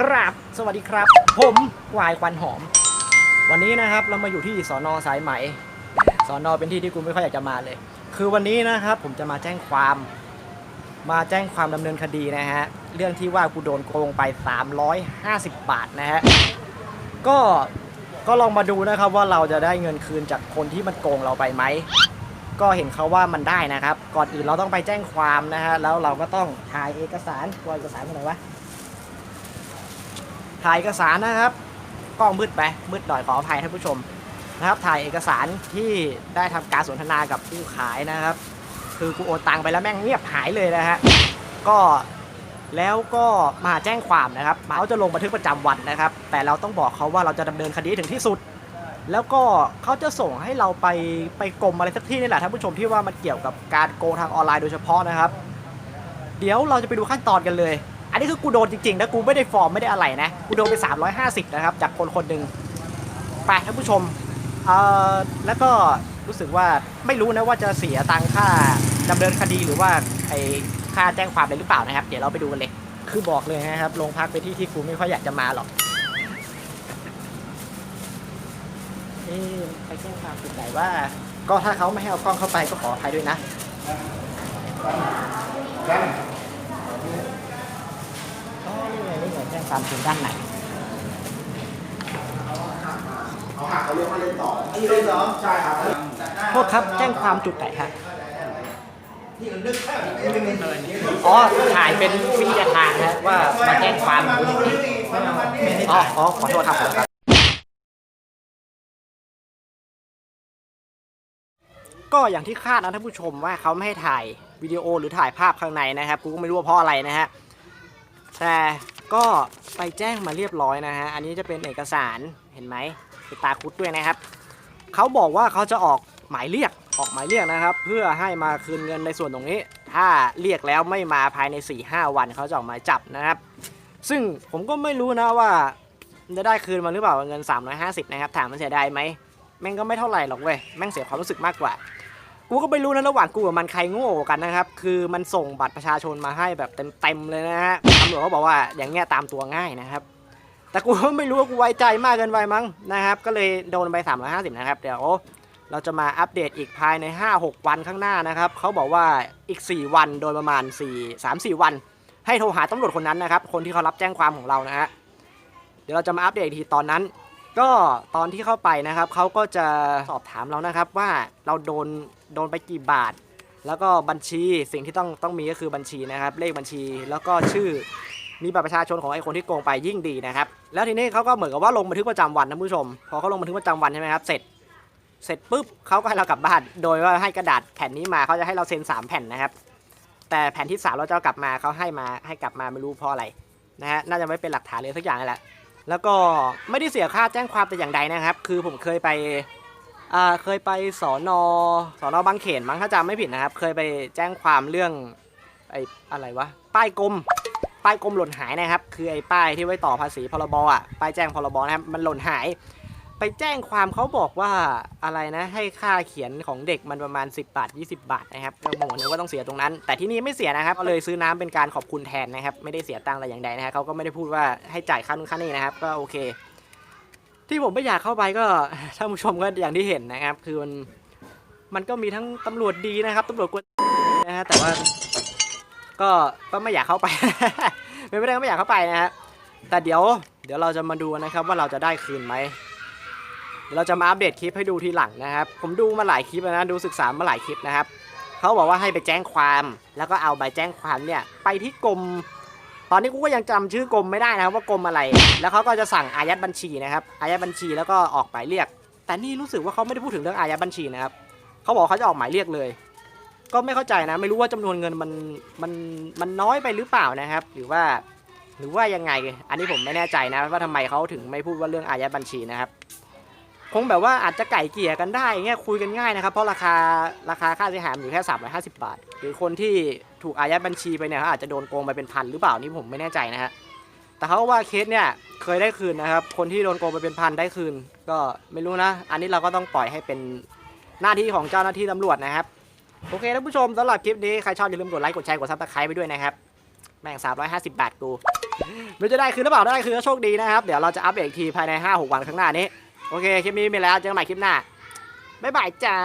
กราบ สวัสดีครับ ผมวายควันหอม วันนี้นะครับเรามาอยู่ที่สอนอสายไหมสอนอเป็นที่ที่กูไม่ค่อยอยากจะมาเลย คือวันนี้นะครับผมจะมาแจ้งความ มาแจ้งความดำเนินคดีนะฮะ เรื่องที่ว่ากูโดนโกงไป 350 บาทนะฮะ ก็ก็ลองมาดูนะครับว่าเราจะได้เงินคืนจากคนที่มันโกงเราไปไหม ก็เห็นเขาว่ามันได้นะครับ ก่อนอื่นเราต้องไปแจ้งความนะฮะ แล้วเราก็ต้องถ่ายเอกสารตัวเอกสารอะไรวะ ถ่ายเอกสารนะครับกล้องมืดไปมืดหน่อยขออภัยท่านผู้ชมนะครับ ถ่ายเอกสารที่ได้ทำการสนทนากับผู้ขายนะครับ คือกูโอนตังไปแล้วแม่งเงียบหายเลยนะฮะก็แล้วก็มาแจ้งความนะครับเขาจะลงบันทึกประจำวันนะครับ แต่เราต้องบอกเขาว่าเราจะดำเนินคดีถึงที่สุด แล้วก็เขาจะส่งให้เราไปไปกรมอะไรสักที่นี่แหละท่านผู้ชมที่ว่ามันเกี่ยวกับการโกงทางออนไลน์โดยเฉพาะนะครับ เดี๋ยวเราจะไปดูขั้นตอนกันเลย นี้คือกูโดนจริงๆนะกูไม่ได้ฟอร์มไม่ได้อะไรนะกูโดนไป 350 นะครับ จากคนคนหนึ่งไปท่านผู้ชมเอ่อแล้วก็รู้สึกว่าไม่รู้นะว่าจะเสียตังค่าดำเนินคดีหรือว่าไอค่าแจ้งความอะไรหรือเปล่านะครับ เดี๋ยวเราไปดูกันเลย คือบอกเลยนะครับโรงพักไปนที่ที่กูไม่ค่อยอยากจะมาหรอกเอ๊ะไปแจ้งความจุดไหนว่า ก็ถ้าเขาไม่ให้เอากล้องเข้าไปก็ขออภัยด้วยนะอ๋อนี่ไงนี่ไงแจ้ง ความถึงด้านไหนเขาหักเขาเรียกว่าเล่นต่ออันนี้เล่นต่อใช่ครับโทษครับแจ้งความจุดไหนครับที่มันนึกแค่ไม่ไม่เลยอ๋อถ่ายเป็นวิทยาทานนะว่ามาแจ้งความอยู่ที่นี่อ๋ออ๋อขอโทษครับขอโทษครับ ก็อย่างที่คาดนะท่านผู้ชมว่าเขาไม่ให้ถ่ายวิดีโอหรือถ่ายภาพข้างในนะครับ กูก็ไม่รู้ว่าเพราะอะไรนะฮะแต่ ก็ไปแจ้งมาเรียบร้อยนะฮะ อันนี้จะเป็นเอกสารเห็นไหมเป็นตาคุดด้วยนะครับ เขาบอกว่าเขาจะออกหมายเรียกออกหมายเรียกนะครับ เพื่อให้มาคืนเงินในส่วนตรงนี้ ถ้าเรียกแล้วไม่มาภายใน 4-5 วันเขาจะออกหมายจับนะครับ ซึ่งผมก็ไม่รู้นะว่าจะได้คืนมาหรือเปล่าเงิน 350 นะครับ ถามมันเสียดายไหมแม่งก็ไม่เท่าไหร่หรอกเว้ยแม่งเสียความรู้สึกมากกว่า กูก็ไม่รู้นะระหว่างกูกับมันใครโง่กันนะครับ คือมันส่งบัตรประชาชนมาให้แบบเต็มๆเลยนะฮะตำรวจเขาบอกว่าอย่างเงี้ยตามตัวง่ายนะครับ แต่กูก็ไม่รู้ว่ากูไว้ใจมากเกินไปมั้งนะครับ ก็เลยโดนไป 350 นะครับ เดี๋ยวเราจะมาอัปเดตอีกภายใน 5-6 วันข้างหน้านะครับเขาบอกว่าอีก 4 วันโดยประมาณ 4 3-4 วัน ให้โทรหาตำรวจคนนั้นนะครับ คนที่เขารับแจ้งความของเรานะฮะเดี๋ยวเราจะมาอัปเดตอีกทีตอนนั้น ก็ตอนที่เข้าไปนะครับเขาก็จะสอบถามเรานะครับว่าเราโดนโดนไปกี่บาท แล้วก็บัญชีสิ่งที่ต้องต้องมีก็คือบัญชีนะครับ เลขบัญชีแล้วก็ชื่อมีบัตรประชาชนของไอ้คนที่โกงไปยิ่งดีนะครับ แล้วทีนี้เขาก็เหมือนกับว่าลงบันทึกประจำวันนะผู้ชม พอเขาลงบันทึกประจำวันใช่ไหมครับ เสร็จ เสร็จปุ๊บเขาก็ให้เรากลับบ้าน โดยว่าให้กระดาษแผ่นนี้มาเขาจะให้เราเซ็นสามแผ่นนะครับ แต่แผ่นที่สามเราจะกลับมาเขาให้มาให้กลับมาไม่รู้เพราะอะไรนะฮะ น่าจะไม่เป็นหลักฐานเลยสักอย่างนั่นแหละ แล้วก็ไม่ได้เสียค่าแจ้งความแต่อย่างใดนะครับ คือผมเคยไปอ่าเคยไปสอนอสอนอบางเขนมั้งถ้าจำไม่ผิดนะครับ เคยไปแจ้งความเรื่องไอ้อะไรวะป้ายกลมป้ายกลมหล่นหายนะครับ คือไอ้ป้ายที่ไว้ต่อภาษีพรบอะป้ายแจ้งพรบนะครับมันหล่นหาย ไปแจ้งความเขาบอกว่าอะไรนะให้ค่าเขียนของเด็กมันประมาณ 10 บาท 20 บาทนะครับก็ผมนึกว่าต้องเสียตรงนั้น แต่ที่นี่ไม่เสียนะครับก็เลยซื้อน้ำเป็นการขอบคุณแทนนะครับ ไม่ได้เสียตังค์อะไรอย่างใดนะครับเขาก็ไม่ได้พูดว่าให้จ่ายค่านู่นค่านี่นะครับ ก็โอเค ที่ผมไม่อยากเข้าไปก็ท่านผู้ชมก็อย่างที่เห็นนะครับ คือมันมันก็มีทั้งตำรวจดีนะครับตำรวจกวนนะฮะแต่ว่าก็ก็ไม่อยากเข้าไปไม่ได้ก็ไม่อยากเข้าไปนะฮะแต่เดี๋ยว เดี๋ยวเราจะมาดูนะครับว่าเราจะได้คืนไหม ดี๋ยวเราจะมาอัปเดตคลิปให้ดูทีหลังนะครับ ผมดูมาหลายคลิปแล้วนะดูศึกษามาหลายคลิปนะครับเขาบอกว่าให้ไปแจ้งความ แล้วก็เอาใบแจ้งความเนี่ยไปที่กรมตอนนี้กูก็ยังจำชื่อกรมไม่ได้นะครับว่ากรมอะไร แล้วเขาก็จะสั่งอายัดบัญชีนะครับอายัดบัญชีแล้วก็ออกหมายเรียก แต่นี่รู้สึกว่าเขาไม่ได้พูดถึงเรื่องอายัดบัญชีนะครับเขาบอกเขาจะออกหมายเรียกเลย ก็ไม่เข้าใจนะ ไม่รู้ว่าจำนวนเงินมันมันมันน้อยไปหรือเปล่านะครับ หรือว่า หรือว่ายังไง อันนี้ผมไม่แน่ใจนะว่าทำไมเขาถึงไม่พูดว่าเรื่องอายัดบัญชีนะครับ คงแบบว่าอาจจะไก่เกี่ยกันได้เงี้ยคุยกันง่ายนะครับ เพราะราคาราคาค่าเสียหายอยู่แค่350 บาท หรือคนที่ถูกอายัดบัญชีไปเนี่ยเขาอาจจะโดนโกงไปเป็นพันหรือเปล่านี่ผมไม่แน่ใจนะฮะแต่เขาว่าเคสเนี่ยเคยได้คืนนะครับ คนที่โดนโกงไปเป็นพันได้คืน ก็ไม่รู้นะ อันนี้เราก็ต้องปล่อยให้เป็นหน้าที่ของเจ้าหน้าที่ตำรวจนะครับ โอเคท่านผู้ชมสำหรับคลิปนี้ ใครชอบอย่าลืมกดไลค์ กดแชร์ กดซับสไครต์ไปด้วยนะครับ แม่ง 350 บาทกู ไม่จะได้คืนหรือเปล่าได้คืนก็โชคดีนะครับ เดี๋ยวเราจะอัปเดตอีกทีภายใน 5-6 วันข้างหน้านี้ โอเค คลิปนี้มีแล้วเจอกันใหม่คลิปหน้า บ๊ายบายจ้า